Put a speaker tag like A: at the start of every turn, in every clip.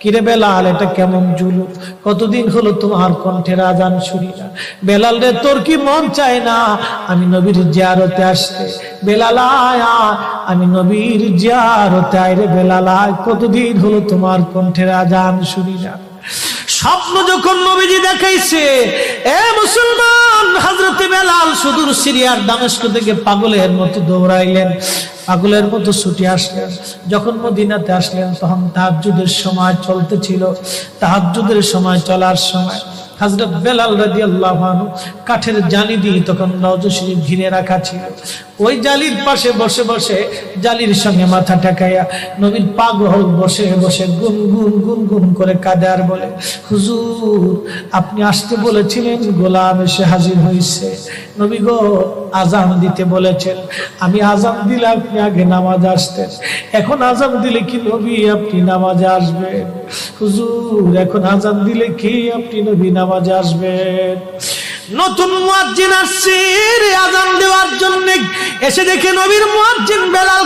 A: কিরে বেলাল, এটা কেমন জুলু কতদিন হলো তোমার কণ্ঠের আজান শুনি না। বেলাল রে, তোর কি মন চায় না? আমি নবীর জিয়ারতে আসতে। বেলাল আমি নবীর জিয়ারতে আয় রে বেলাল কতদিন হলো তোমার কণ্ঠের আজান শুনি না। স্বপ্ন যখন নবীজি দেখাইছে, এ মুসলমান সুদূর সিরিয়ার দামেস্ক থেকে পাগলের মতো দৌড়াইলেন, পাগলের মতো ছুটি আসলেন। যখন মদিনাতে আসলেন, তখন তাহাজুদের সময় চলতেছিল। তাহাজুদের সময় চলার সময় হজরত বেলাল রাজি আল্লাহ কাঠের জালি দিয়ে তখন নজশরীফ ঘিরে রাখা ছিল। ওই জালির পাশে বসে বসে জালির সঙ্গে মাথা টেকাইয়া নবীর পাগল বসে বসে গুন গুন গুন গুন করে কাঁদে আর বলে, হুজুর, আপনি আসতে বলেছিলেন, গোলাম এসে হাজির হয়েছে নবী গো, আজান দিতে বলেছেন। আমি আজান দিলে আপনি আগে নামাজ আসতেন। এখন আজান দিলে কি নবী আপনি নামাজে আসবেন? হুজুর, এখন আজান দিলে কি আপনি নবী নামাজে আসবেন নতুন মুয়াজ্জিন আসছে আজান দেওয়ার জন্য। এসে দেখে নবীর মুয়াজ্জিন বেলাল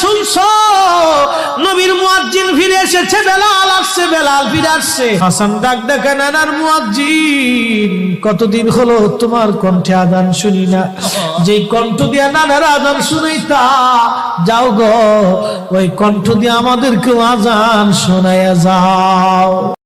A: শুনছো? নবীর মুয়াজ্জিন ফিরে এসেছে, বেলাল আসছে, বেলাল ফিরে আসছে। হাসান ডাক দেখে নানার মুয়াজ্জিন, কতদিন হলো তোমার কণ্ঠে আদান শুনি না? যে কণ্ঠ দিয়ে নানার আজান তা যাও গো, ওই কণ্ঠ দিয়ে আমাদেরকে আজান শোনাইয়া যাও।